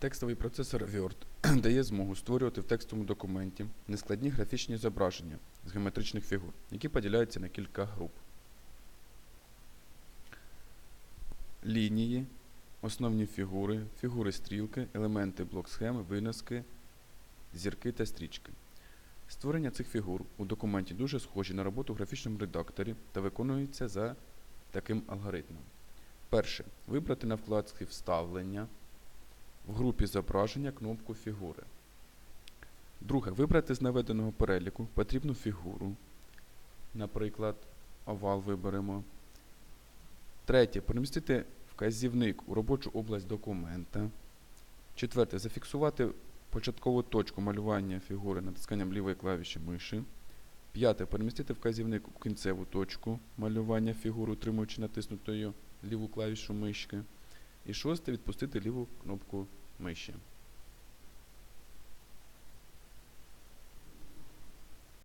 Текстовий процесор Word дає змогу створювати в текстовому документі нескладні графічні зображення з геометричних фігур, які поділяються на кілька груп. Лінії, основні фігури, фігури стрілки, елементи блок-схеми, виноски, зірки та стрічки. Створення цих фігур у документі дуже схожі на роботу в графічному редакторі та виконується за таким алгоритмом. Перше. Вибрати на вкладці Вставлення в групі зображення кнопку фігури. Друге. Вибрати з наведеного переліку потрібну фігуру. Наприклад, овал виберемо. Третє. Перемістити вказівник у робочу область документа. Четверте. Зафіксувати початкову точку малювання фігури натисканням лівої клавіші миші. П'яте. Перемістити вказівник у кінцеву точку малювання фігури, утримуючи натиснутою ліву клавішу мишки. І шосте відпустити ліву кнопку миші.